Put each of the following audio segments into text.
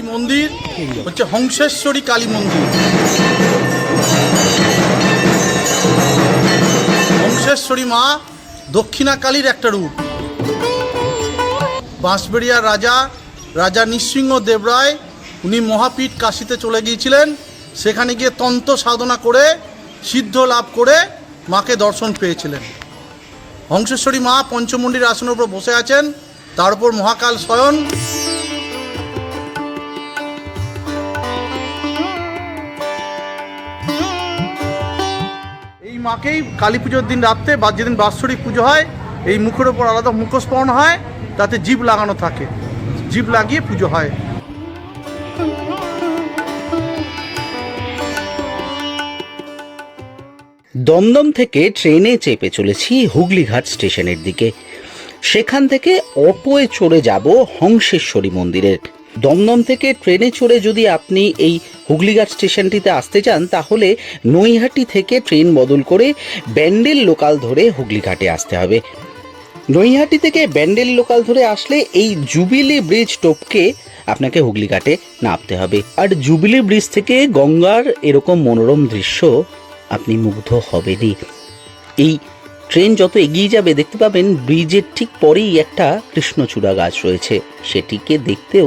এই মন্দির, হচ্ছে হংসেশ্বরী কালী মন্দির। হংসেশ্বরী মা দক্ষিণা কালীর একটা রূপ। বাঁশবেড়িয়ার রাজা রাজা নৃসিংহ দেবরায়, উনি মহাপীঠ কাশিতে চলে গিয়েছিলেন। সেখানে গিয়ে তন্ত্র সাধনা করে, সিদ্ধ লাভ করে মাকে দর্শন পেয়েছিলেন। হংসেশ্বরী মা পঞ্চমন্ডির আসনের উপর বসে আছেন, তার উপর মহাকাল স্বয়ন মাকেই কালী পুজোর দিন রাত্রে বা যেদিন বাৎসরিক পুজো হয়, এই মুখের ওপর আলাদা মুখোশ হয়, তাতে জীব লাগানো থাকে। জীব লাগিয়ে পুজো হয়। দমদম থেকে ট্রেনে চেপে চলেছি হুগলিঘাট স্টেশনের দিকে। সেখান থেকে অটোয় চড়ে যাব হংসেশ্বরী মন্দিরের দমদম থেকে ট্রেনে চড়ে যদি আপনি এই হুগলিঘাট স্টেশনটিতে আসতে চান, তাহলে নৈহাটি থেকে ট্রেন বদল করে ব্যান্ডেল লোকাল ধরে হুগলিঘাটে আসতে হবে। নৈহাটি থেকে ব্যান্ডেল লোকাল ধরে আসলে এই জুবিলি ব্রিজ টপকে আপনাকে হুগলিঘাটে নামতে হবে। আর জুবিলি ব্রিজ থেকে গঙ্গার এরকম মনোরম দৃশ্য আপনি মুগ্ধ হবেনই। এই ট্রেন যত এগিয়ে যাবে, দেখতে পাবেন ব্রিজের ঠিক পরেই একটা কৃষ্ণচূড়া গাছ রয়েছে। সেটিকে দেখতেও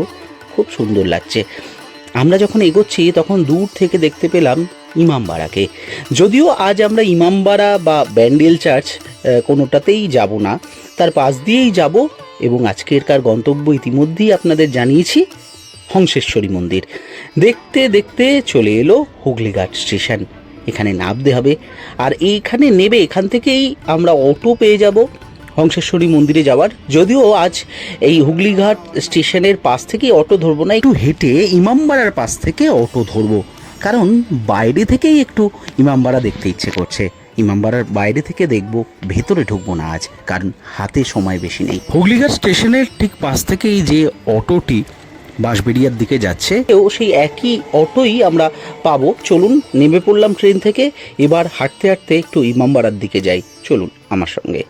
খুব সুন্দর লাগছে। আমরা যখন এগোচ্ছি, তখন দূর থেকে দেখতে পেলাম ইমামবাড়াকে। যদিও আজ আমরা ইমামবাড়া বা ব্যান্ডেল চার্চ কোনোটাতেই যাব না। তার পাশ দিয়েই যাব এবং আজকেরকার গন্তব্য ইতিমধ্যেই আপনাদের জানিয়েছি, হংসেশ্বরী মন্দির। দেখতে দেখতে চলে এলো হুগলিঘাট স্টেশন। এখানে নামতে হবে। আর এইখানে নেবে, এখান থেকেই আমরা অটো পেয়ে যাব। হংসেশ্বরী মন্দিরে যাওয়ার। যদিও আজ এই হুগলিঘাট স্টেশনের পাশ থেকেই অটো ধরবো না একটু হেঁটে ইমামবাড়ার পাশ থেকে অটো ধরবো। কারণ বাইরে থেকেই একটু ইমামবাড়া দেখতে ইচ্ছে করছে। ইমামবাড়ার বাইরে থেকে দেখব ভেতরে ঢুকবো না আজ কারণ হাতে সময় বেশি নেই। হুগলিঘাট স্টেশনের ঠিক পাশ থেকেই যে অটোটি বাঁশবেড়িয়ার দিকে যাচ্ছে ও সেই একই অটোই আমরা পাবো। চলুন নেমে পড়লাম ট্রেন থেকে এবার হাঁটতে হাঁটতে একটু ইমামবাড়ার দিকে যাই। চলুন আমার সঙ্গে।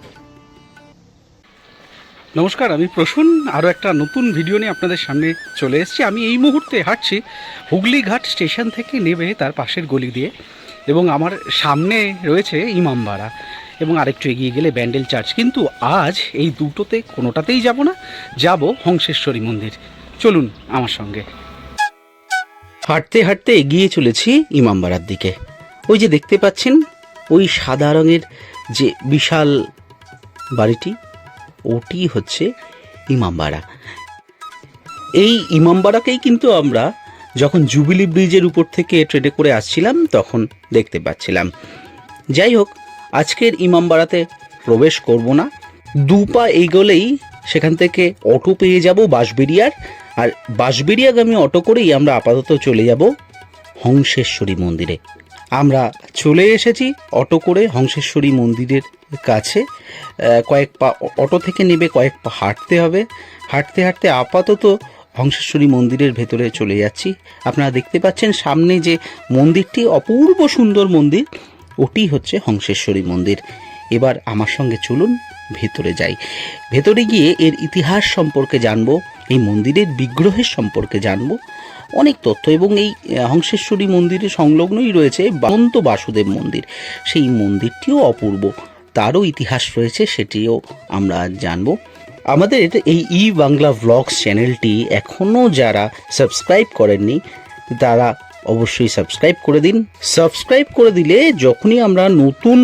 নমস্কার, আমি প্রসূন। আরও একটা নতুন ভিডিও নিয়ে আপনাদের সামনে চলে এসেছি। আমি এই মুহূর্তে হাঁটছি হুগলিঘাট স্টেশন থেকে নেবে তার পাশের গলি দিয়ে এবং আমার সামনে রয়েছে ইমামবাড়া এবং আরেকটু এগিয়ে গেলে ব্যান্ডেল চার্চ। কিন্তু আজ এই দুটোতে কোনোটাতেই যাব না, যাব হংসেশ্বরী মন্দির। চলুন আমার সঙ্গে। হাঁটতে হাঁটতে এগিয়ে চলেছি ইমামবাড়ার দিকে। ওই যে দেখতে পাচ্ছেন, ওই সাদা রঙের যে বিশাল বাড়িটি ওটি হচ্ছে ইমামবাড়া এই ইমামবাড়াকেই কিন্তু আমরা যখন জুবিলি ব্রিজের উপর থেকে ট্রেনে করে আসছিলাম, তখন দেখতে পাচ্ছিলাম। যাই হোক, আজকের ইমামবাড়াতে প্রবেশ করব না। দু পা এগোলেই সেখান থেকে অটো পেয়ে যাব বাঁশবেড়িয়ার, আর বাঁশবেড়িয়াগামী অটো করেই আমরা আপাতত চলে যাব হংসেশ্বরী মন্দিরে। আমরা চলে এসেছি অটো করে হংসেশ্বরী মন্দিরের কাছে। কয়েক পা অটো থেকে নেবে, কয়েক পা হাঁটতে হবে। হাঁটতে হাঁটতে আপাতত হংসেশ্বরী মন্দিরের ভেতরে চলে যাচ্ছি। আপনারা দেখতে পাচ্ছেন সামনে যে মন্দিরটি, অপূর্ব সুন্দর মন্দির, ওটি হচ্ছে হংসেশ্বরী মন্দির। এবার আমার সঙ্গে চলুন, ভেতরে যাই। ভেতরে গিয়ে এর ইতিহাস সম্পর্কে জানব, এই মন্দিরের বিগ্রহের সম্পর্কে জানব। অনেক তথ্য এবং এই হংসেশ্বরী মন্দিরের সংলগ্নই রয়েছে অনন্ত বাসুদেব মন্দির। সেই মন্দিরটিও অপূর্ব। তারও ইতিহাস রয়েছে, সেটিও আমরা জানব। আমাদের এই ই বাংলা ব্লগস চ্যানেলটি এখনও যারা সাবস্ক্রাইব করেননি, তারা অবশ্যই সাবস্ক্রাইব করে দিন। সাবস্ক্রাইব করে দিলে যখনই আমরা নতুন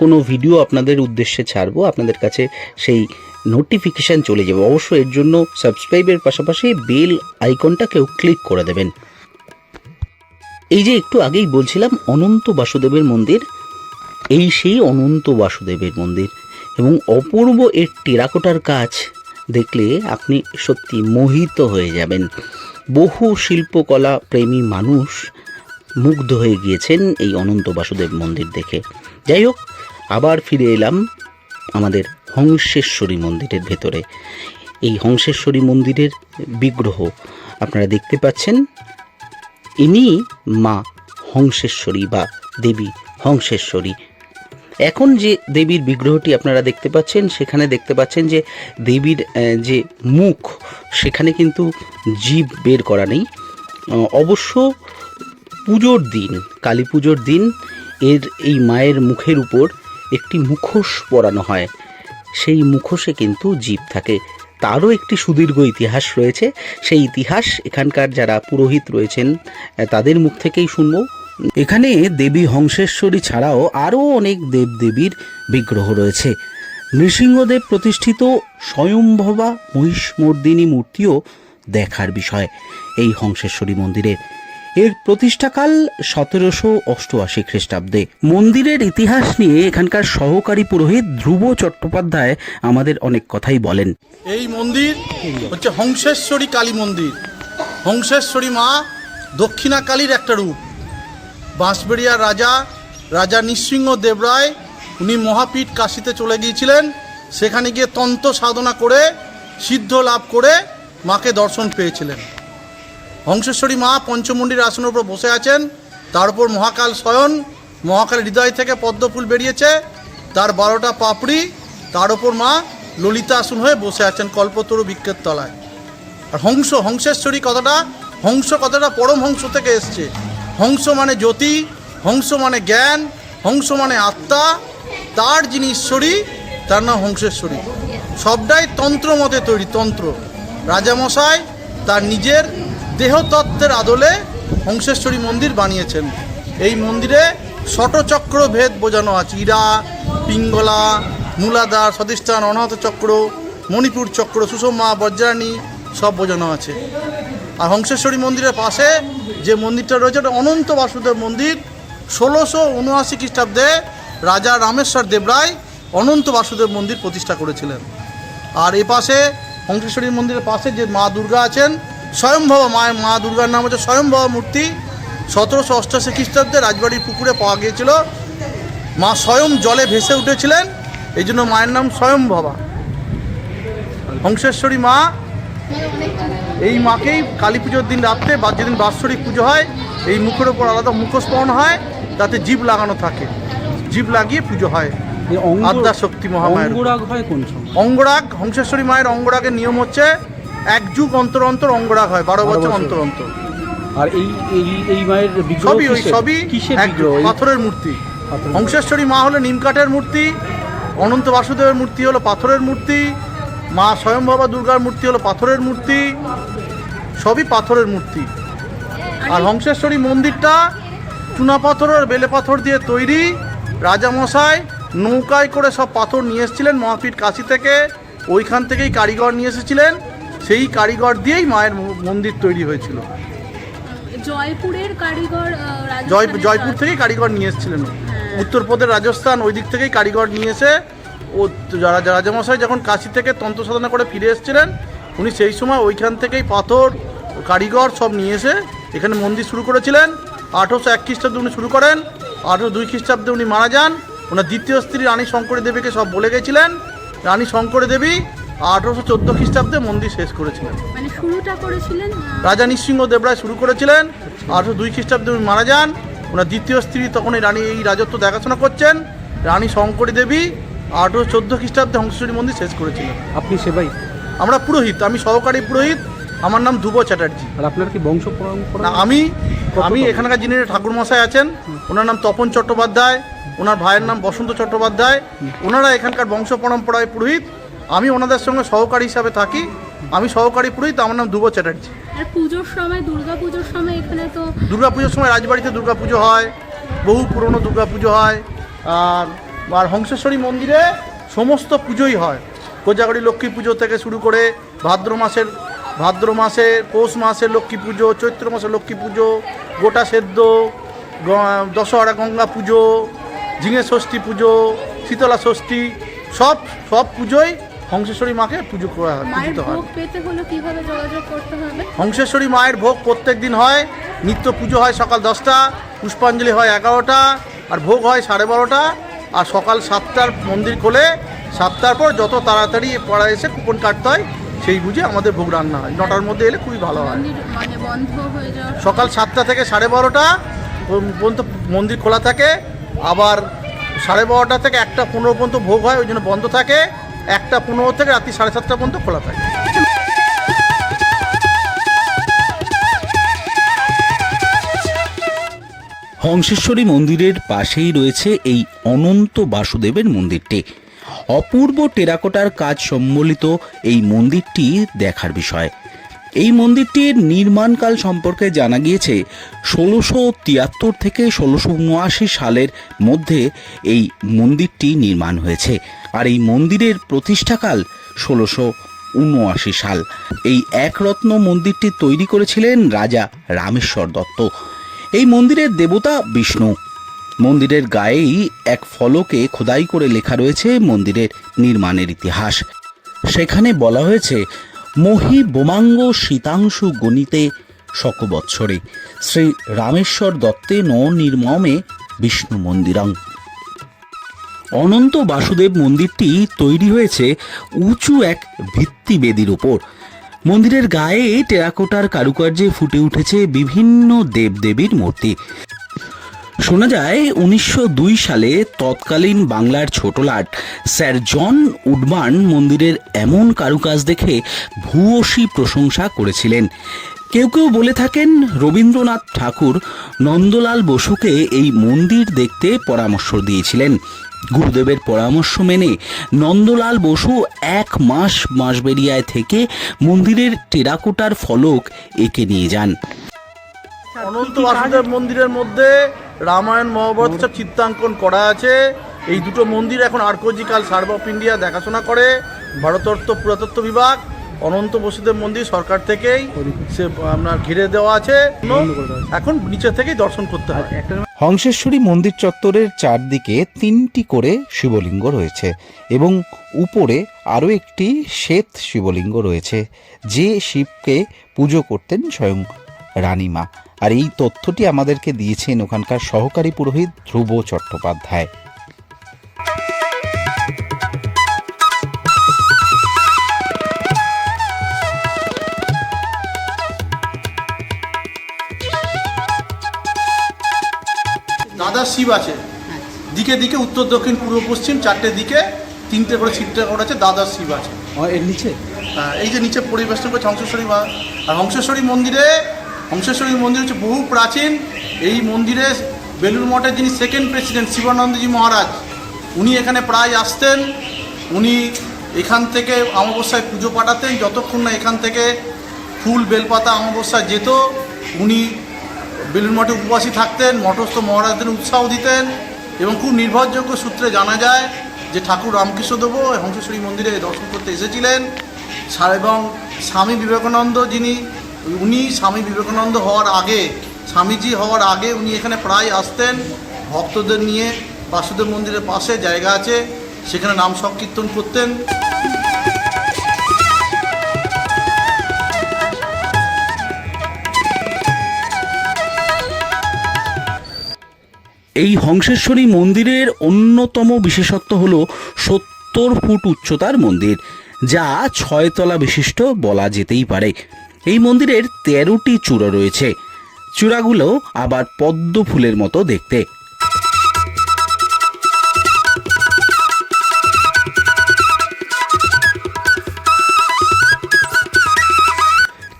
কোনো ভিডিও আপনাদের উদ্দেশ্যে ছাড়বো, আপনাদের কাছে সেই নোটিফিকেশান চলে যাবে। অবশ্যই এর জন্য সাবস্ক্রাইবের পাশাপাশি বেল আইকনটাকেও ক্লিক করে দেবেন। এই যে একটু আগেই বলছিলাম, অনন্ত বাসুদেবের মন্দির। এই সেই অনন্ত বাসুদেবের মন্দির। এবং অপূর্ব এর টেরাকোটার কাজ দেখলে আপনি সত্যি মোহিত হয়ে যাবেন। বহু শিল্পকলা প্রেমী মানুষ মুগ্ধ হয়ে গিয়েছেন এই অনন্ত বাসুদেব মন্দির দেখে। যাই হোক, আবার ফিরে এলাম আমাদের হংসেশ্বরী মন্দিরের ভেতরে। এই হংসেশ্বরী মন্দিরের বিগ্রহ আপনারা দেখতে পাচ্ছেন। ইনি মা হংসেশ্বরী বা দেবী হংসেশ্বরী। এখন যে দেবীর বিগ্রহটি আপনারা দেখতে পাচ্ছেন, সেখানে দেখতে পাচ্ছেন যে দেবীর যে মুখ, সেখানে কিন্তু জীব বের করা নেই। অবশ্য পুজোর দিন, কালী পুজোর দিন, এর এই মায়ের মুখের উপর একটি মুখোশ পরানো হয়। সেই মুখোশে কিন্তু জীব থাকে। তারও একটি সুদীর্ঘ ইতিহাস রয়েছে। সেই ইতিহাস এখানকার যারা পুরোহিত রয়েছেন তাদের মুখ থেকেই শুনব। এখানে দেবী হংসেশ্বরী ছাড়াও আরও অনেক দেবদেবীর বিগ্রহ রয়েছে। নৃসিংহদেব প্রতিষ্ঠিত স্বয়ংভবা মহিষমর্দিনী মূর্তিও দেখার বিষয় এই হংসেশ্বরী মন্দিরে। এর প্রতিষ্ঠাকাল সতেরোশো অষ্টআশি খ্রিস্টাব্দে। মন্দিরের ইতিহাস নিয়ে এখানকার সহকারী পুরোহিত ধ্রুব চট্টোপাধ্যায় আমাদের অনেক কথাই বলেন। এই মন্দির হচ্ছে হংসেশ্বরী কালী মন্দির। হংসেশ্বরী মা দক্ষিণা কালীর একটা রূপ। বাঁশবেড়িয়ার রাজা রাজা নৃসিংহ দেবরায়, উনি মহাপীঠ কাশিতে চলে গিয়েছিলেন। সেখানে গিয়ে তন্ত্র সাধনা করে, সিদ্ধ লাভ করে মাকে দর্শন পেয়েছিলেন। হংসেশ্বরী মা পঞ্চমুণ্ডির আসনের উপর বসে আছেন। তার উপর মহাকাল শয়ন, মহাকাল হৃদয় থেকে পদ্মফুল বেরিয়েছে। তার বারোটা পাপড়ি, তার উপর মা ললিতা আসন হয়ে বসে আছেন কল্পতরু বৃক্ষের তলায়। আর হংস, হংসেশ্বরী কথাটা, হংস কথাটা পরম হংস থেকে এসছে। হংস মানে জ্যোতি, হংস মানে জ্ঞান, হংস মানে আত্মা, তার যিনি ঈশ্বরী, তার নাম হংসেশ্বরী। সবটাই তন্ত্র মতে তৈরি, তন্ত্র। রাজামশাই তার নিজের দেহতত্ত্বের আদলে হংসেশ্বরী মন্দির বানিয়েছেন। এই মন্দিরে ষটচক্র ভেদ বোঝানো আছে। ইরা, পিঙ্গলা মূলাধার সদিষ্ঠান, অনাহত চক্র, মণিপুর চক্র, সুষমা, বজ্রাণী সব বোঝানো আছে। আর হংসেশ্বরী মন্দিরের পাশে যে মন্দিরটা রয়েছে, ওটা অনন্ত বাসুদেব মন্দির। ষোলোশো উনআশি খ্রিস্টাব্দে রাজা রামেশ্বর দেবরায় অনন্ত বাসুদেব মন্দির প্রতিষ্ঠা করেছিলেন। আর এ পাশে হংসেশ্বরী মন্দিরের পাশে যে মা দুর্গা আছেন স্বয়ংভবা মায়ের মা দুর্গার নাম হচ্ছে স্বয়ংভবা মূর্তি। সতেরোশো অষ্টাশি খ্রিস্টাব্দে রাজবাড়ির পুকুরে পাওয়া গিয়েছিল। মা স্বয়ং জলে ভেসে উঠেছিলেন এই জন্য মায়ের নাম স্বয়ংভবা হংসেশ্বরী মা এই মাকেই কালী পুজোর দিন রাত্রে বা যেদিন বাৎসরিক পুজো হয় এই মুখের ওপর আলাদা মুখোশ পরানো হয় তাতে জীব লাগানো থাকে। জীব লাগিয়ে পুজো হয়। আদ্যা শক্তি মহামায়ের অঙ্গরাগ হয় কোন অঙ্গরাগ হংসেশ্বরী মায়ের অঙ্গরাগের নিয়ম হচ্ছে এক যুগ অন্তর অন্তর অঙ্গরাগ হয় বারো বছর। অন্তর অন্তর। আর এই এই এই মায়ের বিগ্রহ সবই ওই সবই কিসের বিগ্রহ? পাথরের মূর্তি। হংসেশ্বরী মা হলো নিমকাঠের মূর্তি অনন্ত বাসুদেবের মূর্তি হলো পাথরের মূর্তি মা স্বয়ংবাবা দুর্গার মূর্তি হলো পাথরের মূর্তি সবই পাথরের মূর্তি। আর হংসেশ্বরী মন্দিরটা চুনা পাথর আর বেলে পাথর দিয়ে তৈরি। রাজামশাই নৌকায় করে সব পাথর নিয়ে এসেছিলেন মহাপীঠ কাশি থেকে। ওইখান থেকেই কারিগর নিয়ে এসেছিলেন। সেই কারিগর দিয়েই মায়ের মন্দির তৈরি হয়েছিল। জয়পুরের কারিগর জয়পুর জয়- থেকেই কারিগর নিয়ে এসেছিলেন হ্যাঁ। উত্তরপ্রদেশ রাজস্থান ওই দিক থেকেই কারিগর নিয়ে এসে ও যারা রাজামশাই যখন কাশি থেকে তন্ত্র সাধনা করে ফিরে এসেছিলেন উনি সেই সময় ওইখান থেকেই পাথর কারিগর সব নিয়ে এসে এখানে মন্দির শুরু করেছিলেন। আঠেরোশো এক খ্রিস্টাব্দে উনি শুরু করেন আঠেরো দুই খ্রিস্টাব্দে উনি মারা যান। ওনার দ্বিতীয় স্ত্রী রানী শঙ্করী দেবীকে সব বলে গেছিলেন। রানী শঙ্করী দেবী আঠেরোশো চোদ্দ খ্রিস্টাব্দে মন্দির শেষ করেছিলেন। মানে শুরুটা করেছিলেন আহ, রাজা নৃসিংহ দেবরায় শুরু করেছিলেন আঠারোশো দুই খ্রিস্টাব্দে উনি মারা যান ওনার দ্বিতীয় স্ত্রী তখন এই রানী এই রাজত্ব দেখাশোনা করছেন রানী শঙ্করী দেবী আঠারোশো চোদ্দ খ্রিস্টাব্দে হংসেশ্বরী মন্দির শেষ করেছিলেন। আপনি সেবাই? আমরা পুরোহিত আমি সহকারী পুরোহিত আমার নাম ধ্রুব চ্যাটার্জি। আর আপনার কি বংশ পরম্পরা? না আমি আমি এখানকার যিনি ঠাকুরমশাই আছেন ওনার নাম তপন চট্টোপাধ্যায় ওনার ভাইয়ের নাম বসন্ত চট্টোপাধ্যায় ওনারা এখানকার বংশ পরম্পরায় পুরোহিত আমি ওনাদের সঙ্গে সহকারী হিসাবে থাকি। আমি সহকারী পুরোহিত আমার নাম ধ্রুব চ্যাটার্জি। আর পুজোর সময় দুর্গা পুজোর সময় এখানে তো দুর্গাপুজোর সময় রাজবাড়িতে দুর্গাপুজো হয় বহু পুরনো দুর্গা পুজো হয় আর আর হংসেশ্বরী মন্দিরে সমস্ত পুজোই হয়। কোজাগরি লক্ষ্মী পুজো থেকে শুরু করে ভাদ্র মাসের ভাদ্র মাসে পৌষ মাসের লক্ষ্মী পুজো চৈত্র মাসের লক্ষ্মী পুজো গোটা সেদ্ধ দশহরা গঙ্গা পুজো ঝিঙে ষষ্ঠী পুজো শীতলা ষষ্ঠী সব সব পুজোই হংসেশ্বরী মাকে পুজো করা হয় মায়ের হয়। ভোগ পেতে হলে কীভাবে যোগাযোগ করতে হবে? হংসেশ্বরী মায়ের ভোগ প্রত্যেক দিন হয় নিত্য পুজো হয় সকাল দশটা পুষ্পাঞ্জলি হয় এগারোটা আর ভোগ হয় সাড়ে বারোটা আর সকাল সাতটার মন্দির খোলে সাতটার পর যত তাড়াতাড়ি পড়া এসে কুপন কাটতে হয় সেই বুঝে আমাদের ভোগ রান্না হয়। নটার মধ্যে এলে খুবই ভালো হয়। মানে সকাল সাতটা থেকে সাড়ে বারোটা পর্যন্ত মন্দির খোলা থাকে আবার সাড়ে বারোটা থেকে একটা পনেরো পর্যন্ত ভোগ হয় ওই জন্য বন্ধ থাকে। একটা পনেরো থেকে রাত্রি সাড়ে সাতটা পর্যন্ত খোলা থাকে। হংসেশ্বরী মন্দিরের পাশেই রয়েছে এই অনন্ত বাসুদেবের মন্দিরটি। অপূর্ব টেরাকোটার কাজ সম্বলিত এই মন্দিরটি দেখার বিষয়। এই মন্দিরটির নির্মাণকাল সম্পর্কে জানা গিয়েছে ষোলোশো তিয়াত্তর থেকে ষোলোশো উনআশি সালের মধ্যে এই মন্দিরটি নির্মাণ হয়েছে। আর এই মন্দিরের প্রতিষ্ঠাকাল ষোলোশো উনআশি সাল। এই একরত্ন মন্দিরটি তৈরি করেছিলেন রাজা রামেশ্বর দত্ত। এই মন্দিরের দেবতা বিষ্ণু। মন্দিরের গায়েই এক ফলকে খোদাই করে লেখা রয়েছে মন্দিরের নির্মাণের ইতিহাস। সেখানে বলা হয়েছে, মহি বোমাঙ্গ শীতাংশু গণিতে শকবৎসরে শ্রী রামেশ্বর দত্তে ন নির্মমে বিষ্ণু মন্দিরং। অনন্ত বাসুদেব মন্দিরটি তৈরি হয়েছে উঁচু এক ভিত্তি ভিত্তিবেদির উপর। মন্দিরের গায়ে টেরাকোটার কারুকার্যে ফুটে উঠেছে বিভিন্ন দেবদেবীর মূর্তি। শোনা যায়, উনিশশো দুই সালে তৎকালীন বাংলার ছোটলাট স্যার জন উডমান মন্দিরের এমন কারুকাজ দেখে ভূয়সী প্রশংসা করেছিলেন। কেউ কেউ বলে থাকেন, রবীন্দ্রনাথ ঠাকুর নন্দলাল বসুকে এই মন্দির দেখতে পরামর্শ দিয়েছিলেন। গুরুদেবের পরামর্শ মেনে নন্দলাল বসু এক মাস মাসবেরিয়ায় থেকে মন্দিরের টেরাকোটার ফলক এঁকে নিয়ে যান। অনন্ত বাসুদেব মন্দিরের মধ্যে রামায়ণ, মহাভারত চিত্রাঙ্কন করা আছে। এই দুটো মন্দির এখন আর্কোলজিক্যাল সার্ভ অফ ইন্ডিয়া দেখাশোনা করে। ভারতত্ব পুরাতত্ত্ব বিভাগ। অনন্ত বসুদেব মন্দির সরকার থেকেই সে আপনার ঘিরে দেওয়া আছে। এখন নিচে থেকেই দর্শন করতে হয়। হংসেশ্বরী মন্দির চত্বরের চারদিকে তিনটি করে শিবলিঙ্গ রয়েছে এবং উপরে আরও একটি শ্বেত শিবলিঙ্গ রয়েছে। যে শিবকে পুজো করতেন স্বয়ং রানীমা। আর এই তথ্যটি আমাদেরকে দিয়েছেন ওখানকার সহকারী পুরোহিত ধ্রুব চট্টোপাধ্যায়। দাদা শিব আছে। দিকে দিকে উত্তর দক্ষিণ পূর্ব পশ্চিম চারটে দিকে তিনটে করে ছিটটা করা আছে দাদা শিব আছে। এর নিচে? হ্যাঁ, এই যে নিচে পরিবেশন করছে হংসেশ্বরী মা আর হংসেশ্বরী মন্দিরে হংসেশ্বরী মন্দির হচ্ছে বহু প্রাচীন। এই মন্দিরে বেলুর মঠের যিনি সেকেন্ড প্রেসিডেন্ট শিবানন্দজি মহারাজ উনি এখানে প্রায় আসতেন। উনি এখান থেকে অমাবস্যায় পুজো পাঠাতেন। যতক্ষণ না এখান থেকে ফুল বেলপাতা অমাবস্যায় যেত উনি বেলুর মঠে উপবাসী থাকতেন, মঠস্থ মহারাজদের উৎসাহ দিতেন এবং খুব নির্ভরযোগ্য সূত্রে জানা যায় যে ঠাকুর রামকৃষ্ণদেবও হংসেশ্বরী মন্দিরে দর্শন করতে এসেছিলেন। এবং স্বামী বিবেকানন্দ যিনি, উনি স্বামী বিবেকানন্দ হওয়ার আগে, স্বামীজি হওয়ার আগে উনি এখানে প্রায় আসতেন। ভক্তদের নিয়ে বাসুদেব মন্দিরের পাশে জায়গা আছে, সেখানে নাম সংকীর্তন করতেন। এই হংসেশ্বরী মন্দিরের অন্যতম বিশেষত্ব হল সত্তর ফুট উচ্চতার মন্দির, যা ছয়তলা বিশিষ্ট বলা যেতেই পারে। এই মন্দিরের তেরোটি চূড়া রয়েছে। চূড়াগুলো আবার পদ্ম ফুলের মতো দেখতে।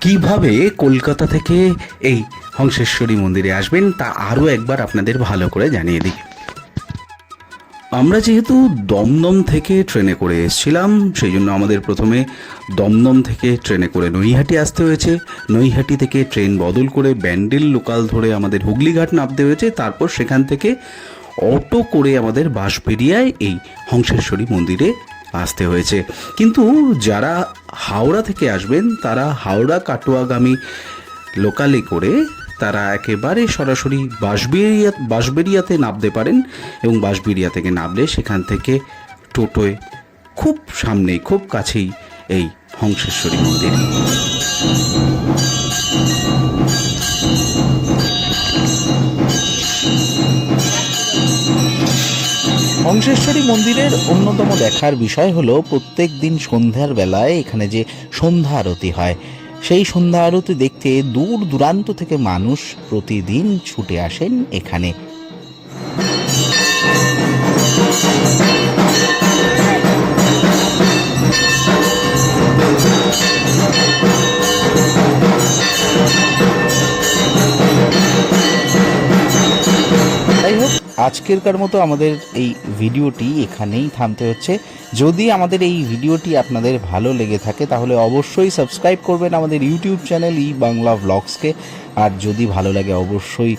কীভাবে কলকাতা থেকে এই হংসেশ্বরী মন্দিরে আসবেন, তা আরও একবার আপনাদের ভালো করে জানিয়ে দিই। আমরা যেহেতু দমদম থেকে ট্রেনে করে এসেছিলাম, সেই জন্য আমাদের প্রথমে দমদম থেকে ট্রেনে করে নৈহাটি আসতে হয়েছে। নৈহাটি থেকে ট্রেন বদল করে ব্যান্ডেল লোকাল ধরে আমাদের হুগলিঘাট নামতে হয়েছে, তারপর সেখান থেকে অটো করে আমাদের বাঁশবেরিয়ায় এই হংসেশ্বরী মন্দিরে আসতে হয়েছে। কিন্তু যারা হাওড়া থেকে আসবেন, তারা হাওড়া কাটোয়াগামী লোকালে করে তারা একেবারে সরাসরি বাঁশবেরিয়া বাঁশবেরিয়াতে নামতে পারেন এবং বাঁশবেরিয়া থেকে নামলে সেখান থেকে টোটোয় খুব সামনেই খুব কাছেই এই হংসেশ্বরী মন্দির। হংসেশ্বরী মন্দিরের অন্যতম দেখার বিষয় হলো প্রত্যেক দিন সন্ধ্যার বেলায় এখানে যে সন্ধ্যা আরতি হয় সেই সন্ধ্যা আরতি দেখতে দূর দূরান্ত থেকে মানুষ প্রতিদিন ছুটে আসেন এখানে। আজকেরকার মতো আমাদের এই ভিডিওটি এখানেই থামতে হচ্ছে। যদি আমাদের এই ভিডিওটি আপনাদের ভালো লেগে থাকে, তাহলে অবশ্যই সাবস্ক্রাইব করবেন আমাদের ইউটিউব চ্যানেল ই বাংলা ব্লগসকে। আর যদি ভালো লাগে, অবশ্যই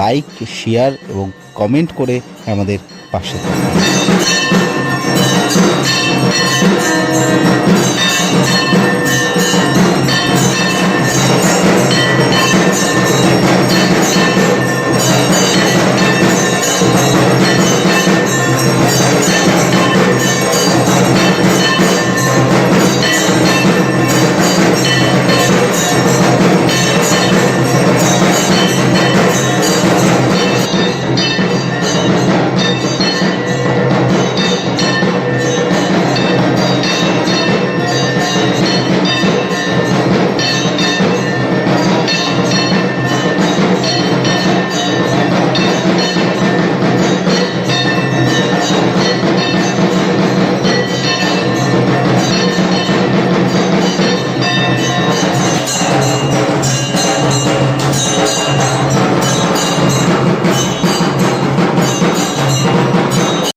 লাইক, শেয়ার এবং কমেন্ট করে আমাদের পাশে থাকবেন